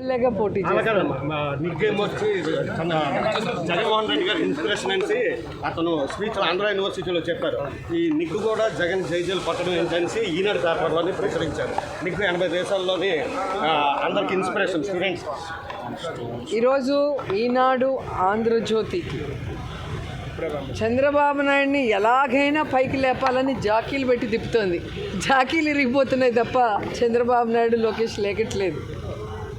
ఎమ్మెల్యేగా పోటీ వచ్చి జగన్మోహన్ రెడ్డి గారి ఇన్స్పిరేషన్ అనేసి అతను స్పీచ్ ఆంధ్ర యూనివర్సిటీలో చెప్పారు. ఈ నిగ్గు కూడా జగన్ జైజీలు పట్టడం ఏంటనేసి ఈనాడు పేపర్లోనే ప్రచురించారు. నిగ్గు ఎనభై దేశాల్లోని అందరికి ఇన్స్పిరేషన్ స్టూడెంట్స్ ఈరోజు ఈనాడు ఆంధ్రజ్యోతి చంద్రబాబు నాయుడిని ఎలాగైనా పైకి లేపాలని జాకీలు పెట్టి తిప్పుతోంది. జాకీలు ఇరిగిపోతున్నాయి తప్ప చంద్రబాబు నాయుడు లోకేష్ లేకట్లేదు.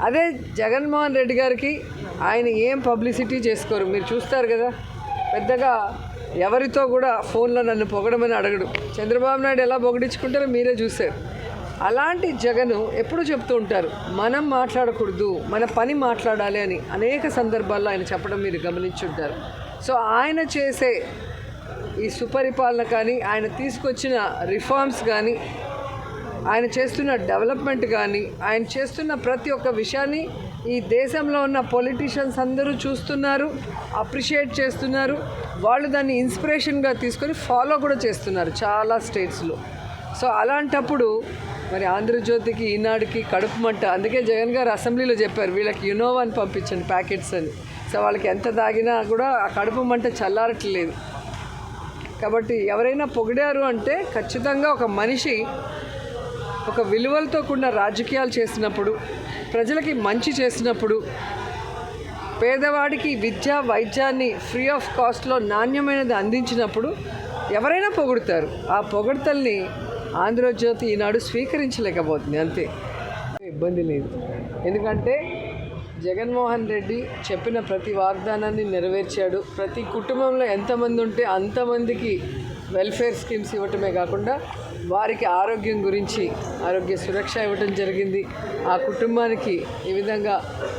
అదే జగన్మోహన్ రెడ్డి గారికి ఆయన ఏం పబ్లిసిటీ చేసుకోరు. మీరు చూస్తారు కదా పెద్దగా ఎవరితో కూడా ఫోన్లో నన్ను పొగడమని అడగడు. చంద్రబాబు నాయుడు ఎలా పొగడించుకుంటారో మీరే చూశారు. అలాంటి జగను ఎప్పుడు చెప్తూ ఉంటారు మనం మాట్లాడకూడదు మన పని మాట్లాడాలి అని అనేక సందర్భాల్లో ఆయన చెప్పడం మీరు గమనించుంటారు. సో ఆయన చేసే ఈ సుపరిపాలన కానీ ఆయన తీసుకొచ్చిన రిఫార్మ్స్ కానీ ఆయన చేస్తున్న డెవలప్మెంట్ కానీ ఆయన చేస్తున్న ప్రతి ఒక్క విషయాన్ని ఈ దేశంలో ఉన్న పొలిటీషియన్స్ అందరూ చూస్తున్నారు అప్రిషియేట్ చేస్తున్నారు. వాళ్ళు దాన్ని ఇన్స్పిరేషన్గా తీసుకొని ఫాలో కూడా చేస్తున్నారు చాలా స్టేట్స్లో సో అలాంటప్పుడు మరి ఆంధ్రజ్యోతికి ఈనాడుకి కడుపు మంట. అందుకే జగన్ గారు అసెంబ్లీలో చెప్పారు వీళ్ళకి యునోవా అని పంపించండి ప్యాకెట్స్ అని. సో వాళ్ళకి ఎంత తాగినా కూడా ఆ కడుపు మంట చల్లారట్లేదు. కాబట్టి ఎవరైనా పొగిడారు అంటే ఖచ్చితంగా ఒక మనిషి ఒక విలువలతో కూడిన రాజకీయాలు చేసినప్పుడు ప్రజలకి మంచి చేసినప్పుడు పేదవాడికి విద్య వైద్యాన్ని ఫ్రీ ఆఫ్ కాస్ట్లో నాణ్యమైనది అందించినప్పుడు ఎవరైనా పొగుడుతారు. ఆ పొగడతల్ని ఆంధ్రజ్యోతి ఈనాడు స్వీకరించలేకపోతుంది అంతే. ఇబ్బంది లేదు. ఎందుకంటే జగన్మోహన్ రెడ్డి చెప్పిన ప్రతి వాగ్దానాన్ని నెరవేర్చాడు. ప్రతి కుటుంబంలో ఎంతమంది ఉంటే అంతమందికి వెల్ఫేర్ స్కీమ్స్ ఇవ్వటమే కాకుండా వారికి ఆరోగ్యం గురించి ఆరోగ్య సురక్ష ఇవ్వటం జరిగింది. ఆ కుటుంబానికి ఈ విధంగా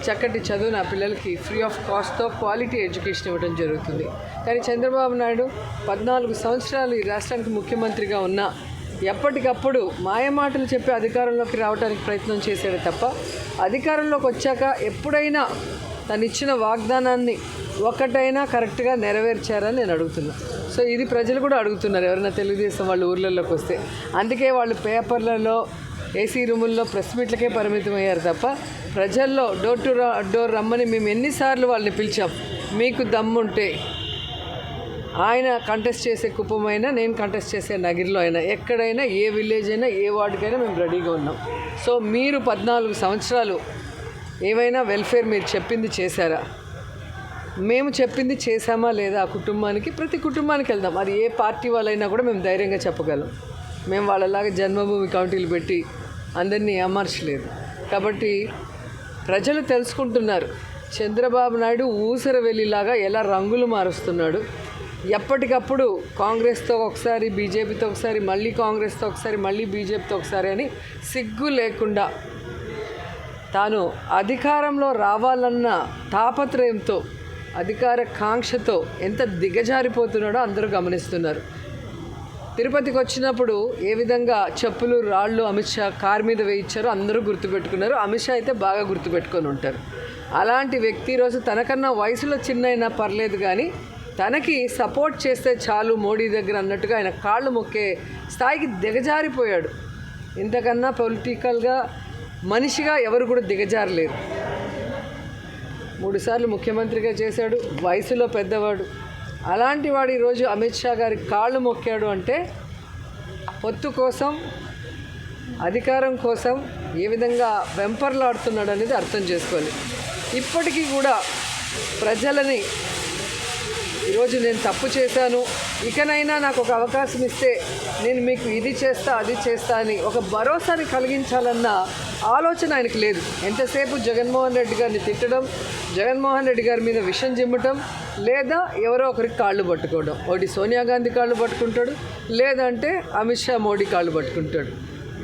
చక్కటి చదువు నా పిల్లలకి ఫ్రీ ఆఫ్ కాస్ట్తో క్వాలిటీ ఎడ్యుకేషన్ ఇవ్వడం జరుగుతుంది. కానీ చంద్రబాబు నాయుడు పద్నాలుగు సంవత్సరాలు ఈ రాష్ట్రానికి ముఖ్యమంత్రిగా ఉన్నా ఎప్పటికప్పుడు మాయమాటలు చెప్పి అధికారంలోకి రావడానికి ప్రయత్నం చేశాడు తప్ప అధికారంలోకి వచ్చాక ఎప్పుడైనా తను ఇచ్చిన వాగ్దానాన్ని ఒక్కటైనా కరెక్ట్గా నెరవేర్చారని నేను అడుగుతున్నా. సో ఇది ప్రజలు కూడా అడుగుతున్నారు. ఎవరైనా తెలుగుదేశం వాళ్ళు ఊర్లలోకి వస్తే. అందుకే వాళ్ళు పేపర్లలో ఏసీ రూముల్లో ప్రెస్ మీట్లకే పరిమితం అయ్యారు తప్ప ప్రజల్లో డోర్ టు డోర్ రమ్మని మేము ఎన్నిసార్లు వాళ్ళని పిలిచాం. మీకు దమ్ముంటే ఆయన కంటెస్ట్ చేసే కుప్పమైనా నేను కంటెస్ట్ చేసే నగిరిలో అయినా ఎక్కడైనా ఏ విలేజ్ అయినా ఏ వార్డుకైనా మేము రెడీగా ఉన్నాం. సో మీరు పద్నాలుగు సంవత్సరాలు ఏమైనా వెల్ఫేర్ మీరు చెప్పింది చేశారా? మేము చెప్పింది చేశామా లేదా ఆ కుటుంబానికి? ప్రతి కుటుంబానికి వెళ్దాం. అది ఏ పార్టీ వాళ్ళైనా కూడా మేము ధైర్యంగా చెప్పగలం. మేము వాళ్ళలాగా జన్మభూమి కౌంటీలు పెట్టి అందరినీ అమర్చలేదు కాబట్టి ప్రజలు తెలుసుకుంటున్నారు. చంద్రబాబు నాయుడు ఊసర వెళ్ళిలాగా ఎలా రంగులు మారుస్తున్నాడు. ఎప్పటికప్పుడు కాంగ్రెస్తో ఒకసారి బీజేపీతో ఒకసారి మళ్ళీ కాంగ్రెస్తో ఒకసారి మళ్ళీ బీజేపీతో ఒకసారి అని సిగ్గు లేకుండా తాను అధికారంలో రావాలన్న తాపత్రయంతో అధికార కాంక్షతో ఎంత దిగజారిపోతున్నాడో అందరూ గమనిస్తున్నారు. తిరుపతికి వచ్చినప్పుడు ఏ విధంగా చెప్పులు రాళ్ళు అమిత్ షా కార్ మీద వేయించారో అందరూ గుర్తుపెట్టుకున్నారు. అమిత్ షా అయితే బాగా గుర్తుపెట్టుకొని ఉంటారు. అలాంటి వ్యక్తి ఈరోజు తనకన్నా వయసులో చిన్న అయినా పర్లేదు కానీ తనకి సపోర్ట్ చేస్తే చాలు మోడీ దగ్గర అన్నట్టుగా ఆయన కాళ్ళు మొక్కే స్థాయికి దిగజారిపోయాడు. ఇంతకన్నా పొలిటికల్గా మనిషిగా ఎవరు కూడా దిగజారలేరు. మూడుసార్లు ముఖ్యమంత్రిగా చేశాడు వయసులో పెద్దవాడు. అలాంటి వాడు ఈరోజు అమిత్ షా గారి కాళ్ళు మొక్కాడు అంటే పొత్తు కోసం అధికారం కోసం ఏ విధంగా వెంపర్లాడుతున్నాడు అనేది అర్థం చేసుకోవాలి. ఇప్పటికీ కూడా ప్రజలని ఈరోజు నేను తప్పు చేశాను ఇకనైనా నాకు ఒక అవకాశం ఇస్తే నేను మీకు ఇది చేస్తా అది చేస్తా అని ఒక భరోసాని కలిగించాలన్న ఆలోచన ఆయనకు లేదు. ఎంతసేపు జగన్మోహన్ రెడ్డి గారిని తిట్టడం జగన్మోహన్ రెడ్డి గారి మీద విషం చిమ్మటం లేదా ఎవరో ఒకరికి కాళ్ళు పట్టుకోవడం. ఒకటి సోనియా గాంధీ కాళ్ళు పట్టుకుంటాడు లేదంటే అమిత్ షా మోడీ కాళ్ళు పట్టుకుంటాడు.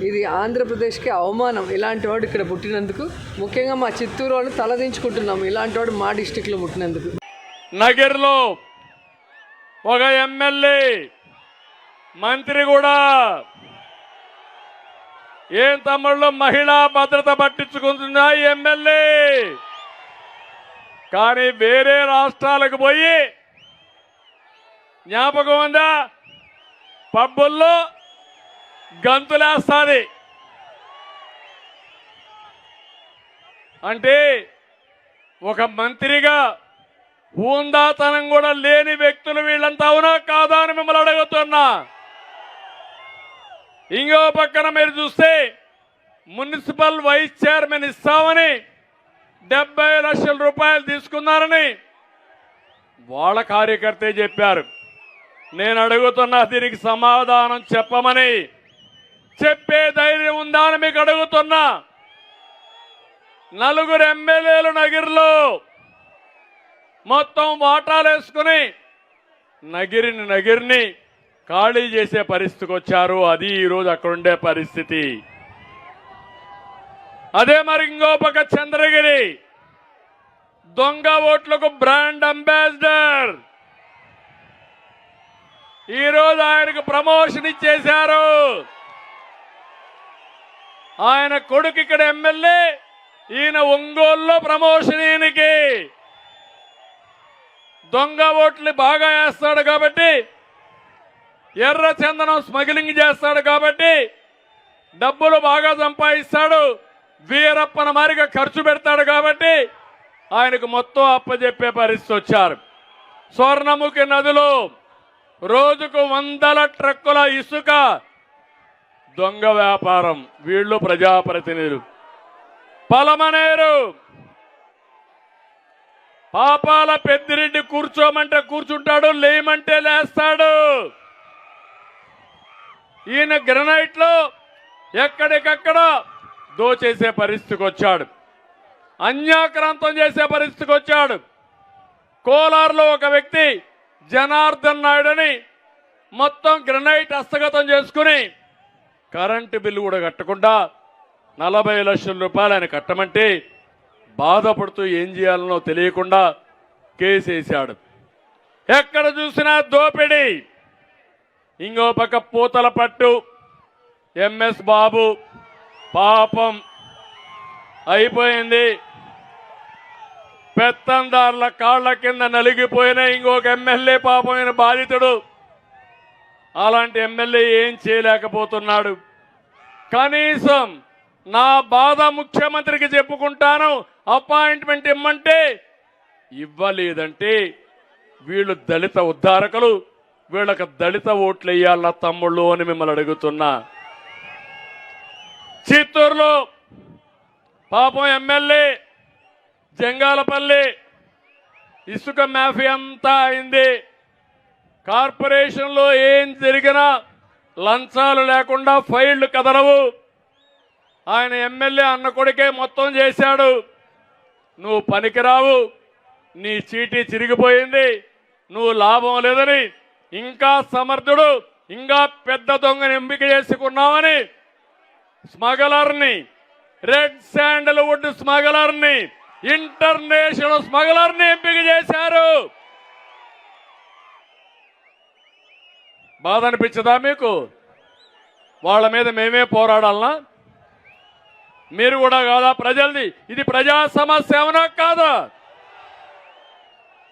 ఇది ఆంధ్రప్రదేశ్కి అవమానం. ఇలాంటి వాడు ఇక్కడ పుట్టినందుకు ముఖ్యంగా మా చిత్తూరు వాళ్ళు తలదించుకుంటున్నాము. ఇలాంటి వాడు మా డిస్టిక్లో పుట్టినందుకు. నగర్లో ఒక ఎమ్మెల్యే మంత్రి కూడా. ఏం తమ్ముళ్ళు మహిళా భద్రత పట్టించుకుంటుందా ఎమ్మెల్యే. కానీ వేరే రాష్ట్రాలకు పోయి జ్ఞాపకం ఉందా? పబ్బుల్లో గంతులేస్తాది. అంటే ఒక మంత్రిగా హూందాతనం కూడా లేని వ్యక్తులు వీళ్ళంతా అవునా కాదా అని మిమ్మల్ని అడుగుతున్నా. ఇంకో పక్కన మీరు చూస్తే మున్సిపల్ వైస్ చైర్మన్ ఇస్తామని డెబ్బై లక్షల రూపాయలు తీసుకున్నారని వాళ్ళ కార్యకర్తే చెప్పారు. నేను అడుగుతున్నా దీనికి సమాధానం చెప్పమని. చెప్పే ధైర్యం ఉందా అని మీకు అడుగుతున్నా. నలుగురు ఎమ్మెల్యేలు నగిరిలో మొత్తం వాటాలు వేసుకుని నగిరిని నగిరిని ఖాళీ చేసే పరిస్థితికి వచ్చారు. అది ఈరోజు అక్కడ ఉండే పరిస్థితి. అదే మరి ఇంకో పక్క చంద్రగిరి. దొంగ ఓట్లకు బ్రాండ్ అంబాసిడర్. ఈరోజు ఆయనకు ప్రమోషన్ ఇచ్చేశారు. ఆయన కొడుకు ఇక్కడ ఎమ్మెల్యే ఈయన ఒంగోలులో ప్రమోషన్ ఈయనకి. దొంగ ఓట్లు బాగా వేస్తాడు కాబట్టి ఎర్ర చందనం స్మగ్లింగ్ చేస్తాడు కాబట్టి డబ్బులు బాగా సంపాదిస్తాడు. వీరప్పన మారిగా ఖర్చు పెడతాడు కాబట్టి ఆయనకు మొత్తం అప్పజెప్పే పరిస్థితి వచ్చారు. స్వర్ణముఖి నదిలో రోజుకు వందల ట్రక్కుల ఇసుక దొంగ వ్యాపారం వీళ్ళు ప్రజాప్రతినిధులు. పలమనేరు పాపాల పెద్దిరెడ్డి కూర్చోమంటే కూర్చుంటాడు లేమంటే లేస్తాడు. ఈయన గ్రనైట్లో ఎక్కడికక్కడ దోచేసే పరిస్థితికి వచ్చాడు. అన్యాక్రాంతం చేసే పరిస్థితికి వచ్చాడు. కోలార్లో ఒక వ్యక్తి జనార్దన్ నాయుడని మొత్తం గ్రనైట్ హస్తగతం చేసుకుని కరెంటు బిల్లు కూడా కట్టకుండా నలభై లక్షల రూపాయలు ఆయన కట్టమంటే బాధపడుతూ ఏం చేయాలనో తెలియకుండా కేసేశాడు. ఎక్కడ చూసినా దోపిడీ. ఇంకో పక్క పూతల పట్టు. ఎంఎస్ బాబు పాపం అయిపోయింది. పెత్తందారుల కాళ్ళ కింద నలిగిపోయిన ఇంకొక ఎమ్మెల్యే పాపమైన బాధితుడు. అలాంటి ఎమ్మెల్యే ఏం చేయలేకపోతున్నాడు. కనీసం నా బాధ ముఖ్యమంత్రికి చెప్పుకుంటాను అపాయింట్మెంట్ ఇమ్మంటే ఇవ్వలేదంటే వీళ్ళు దళిత ఉద్ధారకులు వీళ్ళకి దళిత ఓట్లు వేయాలా తమ్ముళ్ళు అని మిమ్మల్ని అడుగుతున్నా. చిత్తూరులో పాపం ఎమ్మెల్యే జంగాలపల్లి ఇసుక మాఫీ అంతా అయింది. కార్పొరేషన్లో ఏం జరిగినా లంచాలు లేకుండా ఫైళ్ళు కదలవు. ఆయన ఎమ్మెల్యే అన్న కొడుకే మొత్తం చేశాడు. నువ్వు పనికిరావు నీ చీటీ చిరిగిపోయింది నువ్వు లాభం లేదని ఇంకా సమర్థుడు ఇంకా పెద్ద దొంగని ఎంపిక చేసుకున్నామని స్మగలర్ని రెడ్ శాండల్వుడ్ స్మగలర్ని ఇంటర్నేషనల్ స్మగలర్ని ఎంపిక చేశారు. బాధ అనిపించదా మీకు? వాళ్ళ మీద మేమే పోరాడాలనా? మీరు కూడా కాదా ప్రజలది ఇది ప్రజా సమస్య అవునా కాదా?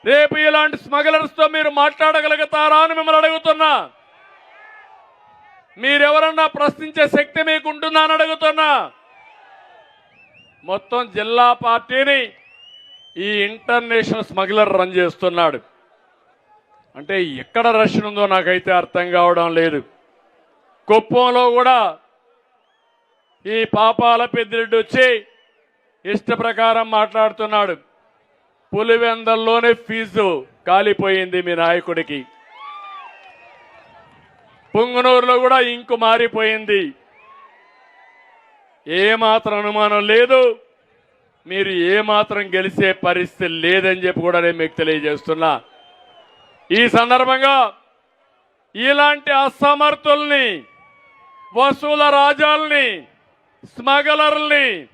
రేపు ఇలాంటి స్మగ్లర్స్తో మీరు మాట్లాడగలుగుతారా అని మిమ్మల్ని అడుగుతున్నా. మీరెవరన్నా ప్రశ్నించే శక్తి మీకు ఉంటుందా అని అడుగుతున్నా. మొత్తం జిల్లా పార్టీని ఈ ఇంటర్నేషనల్ స్మగ్లర్ రన్ చేస్తున్నాడు. అంటే ఎక్కడ రష్యన్ ఉందో నాకైతే అర్థం కావడం లేదు. కుప్పంలో కూడా ఈ పాపాల పెద్దిరెడ్డి వచ్చి ఇష్ట ప్రకారం మాట్లాడుతున్నాడు. పులివెందల్లోనే ఫీజు కాలిపోయింది మీ నాయకుడికి. పుంగనూరులో కూడా ఇంకు మారిపోయింది. ఏమాత్రం అనుమానం లేదు. మీరు ఏమాత్రం గెలిచే పరిస్థితి లేదని చెప్పి కూడా నేను మీకు తెలియజేస్తున్నా. ఈ సందర్భంగా ఇలాంటి అసమర్థుల్ని వసూల రాజాల్ని స్మగలర్ని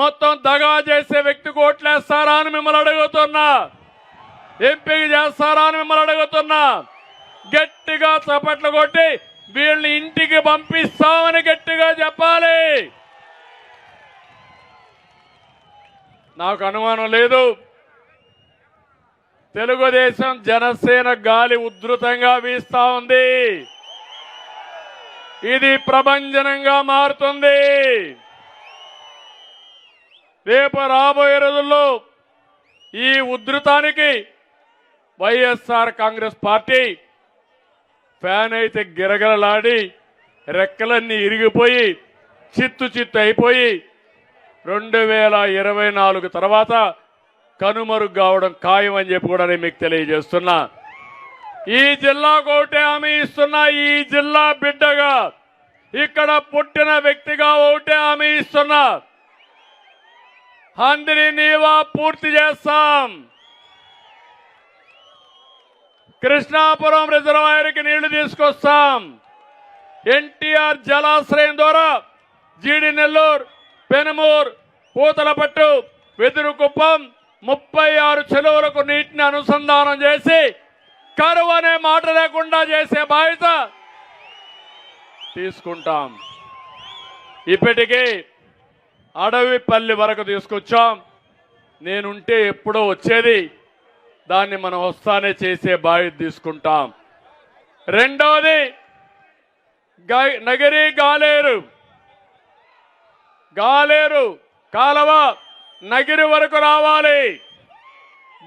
మొత్తం దగా చేసే వ్యక్తి ఓట్లేస్తారా అని మిమ్మల్ని అడుగుతున్నా. ఎంపిక చేస్తారా అని మిమ్మల్ని అడుగుతున్నా. గట్టిగా చప్పట్లు కొట్టి వీళ్ళని ఇంటికి పంపిస్తామని గట్టిగా చెప్పాలి. నాకు అనుమానం లేదు. తెలుగుదేశం జనసేన గాలి ఉధృతంగా వీస్తా ఉంది. ఇది ప్రభంజనంగా మారుతుంది. రేపు రాబోయే రోజుల్లో ఈ ఉధృతానికి వైఎస్ఆర్ కాంగ్రెస్ పార్టీ ఫ్యాన్ అయితే గిరగలలాడి రెక్కలన్నీ ఇరిగిపోయి చిత్తు చిత్తు అయిపోయి రెండు వేల ఇరవై నాలుగు తర్వాత కనుమరుగు కావడం ఖాయం అని చెప్పి కూడా నేను మీకు తెలియజేస్తున్నా. ఈ జిల్లాకు ఒకటే హామీ ఇస్తున్నా ఈ జిల్లా బిడ్డగా. ఇక్కడ పుట్టిన వ్యక్తిగా ఒకటే హామీ ఇస్తున్నా. అందరి నీవా పూర్తి చేస్తాం. కృష్ణాపురం రిజర్వాయర్కి నీళ్ళు తీసుకొస్తాం. ఎన్టీఆర్ జలాశ్రయం ద్వారా జీడి నెల్లూరు పెనుమూరు పూతలపట్టు వెదురుకుప్పం ముప్పై ఆరు చెరువులకు నీటిని అనుసంధానం చేసి కరువు అనే మాట లేకుండా చేసే బాధ్యత తీసుకుంటాం. ఇప్పటికీ అడవిపల్లి వరకు తీసుకొచ్చాం. నేనుంటే ఎప్పుడో వచ్చేది. దాన్ని మనం వస్తానే చేసే బాధ్యత తీసుకుంటాం. రెండవది నగరి గాలేరు. గాలేరు కాలవ నగిరి వరకు రావాలి.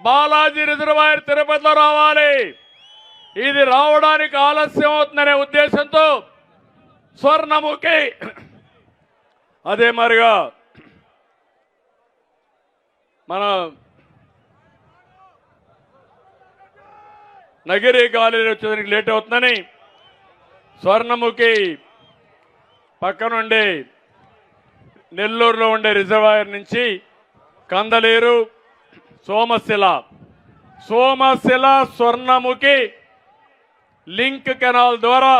బాలాజీ రిజర్వాయర్ తిరుపతిలో రావాలి. ఇది రావడానికి ఆలస్యం అవుతుందనే ఉద్దేశంతో స్వర్ణముఖి. అదే మరిగా మన నగిరి గాలి వచ్చేసరికి లేట్ అవుతుందని స్వర్ణముఖి పక్కనుండి నెల్లూరులో ఉండే రిజర్వాయర్ నుంచి కందలేరు సోమశిల. సోమశిల స్వర్ణముఖి లింక్ కెనాల్ ద్వారా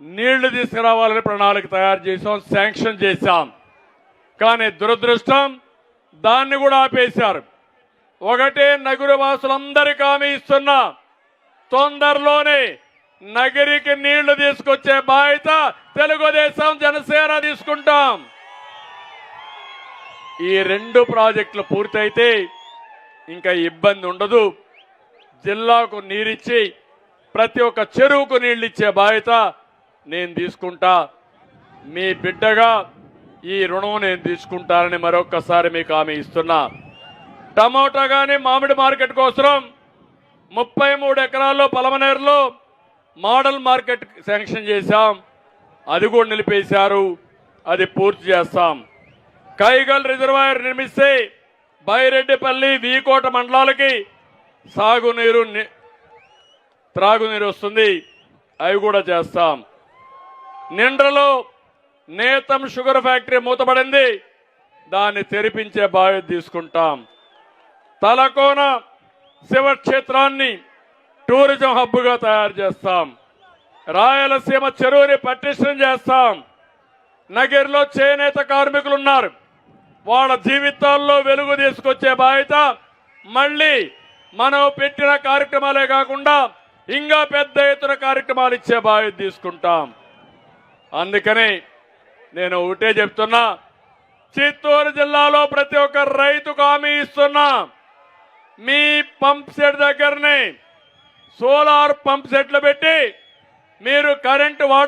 నీళ్ళు తీసుకురావాలని ప్రణాళిక తయారు చేసాం శాంక్షన్ చేశాం. కానీ దురదృష్టం దాన్ని కూడా ఆపేశారు. ఒకటే నగరు వాసులందరికీ హామీ ఇస్తున్నా తొందరలోనే నగరికి నీళ్ళు తీసుకొచ్చే బాధ్యత తెలుగుదేశం జనసేన తీసుకుంటాం. ఈ రెండు ప్రాజెక్టులు పూర్తయితే ఇంకా ఇబ్బంది ఉండదు. జిల్లాకు నీరిచ్చి ప్రతి ఒక్క చెరువుకు నీళ్ళు ఇచ్చే బాధ్యత నేను తీసుకుంటా. మీ బిడ్డగా ఈ రుణం నేను తీసుకుంటానని మరొకసారి మీకు హామీ ఇస్తున్నా. టమోటా కానీ మామిడి మార్కెట్ కోసం ముప్పై మూడు ఎకరాల్లో పలమనేరులో మోడల్ మార్కెట్ శాంక్షన్ చేశాం. అది కూడా నిలిపేశారు. అది పూర్తి చేస్తాం. కైగల్ రిజర్వాయర్ నిర్మిస్తే బైరెడ్డిపల్లి వీకోట మండలాలకి సాగునీరు త్రాగునీరు వస్తుంది. అవి కూడా చేస్తాం. నిండ్రలో నేతం షుగర్ ఫ్యాక్టరీ మూతపడింది. దాన్ని తెరిపించే బాధ్యత తీసుకుంటాం. తలకోన శివక్షేత్రాన్ని టూరిజం హబ్గా తయారు చేస్తాం. రాయలసీమ చెరువుని పటిష్టం చేస్తాం. నగిరిలో చేనేత కార్మికులు ఉన్నారు వాళ్ళ జీవితాల్లో వెలుగు తీసుకొచ్చే బాధ్యత మళ్ళీ మనం పెట్టిన కార్యక్రమాలే కాకుండా ఇంకా పెద్ద ఎత్తున కార్యక్రమాలు ఇచ్చే బాధ్యత తీసుకుంటాం. అందుకని నేను ఒకటే చెప్తున్నా. చిత్తూరు జిల్లాలో ప్రతి ఒక్క రైతుకు హామీ ఇస్తున్నా. మీ పంప్ సెట్ దగ్గరనే సోలార్ పంప్ సెట్లు పెట్టి మీరు కరెంటు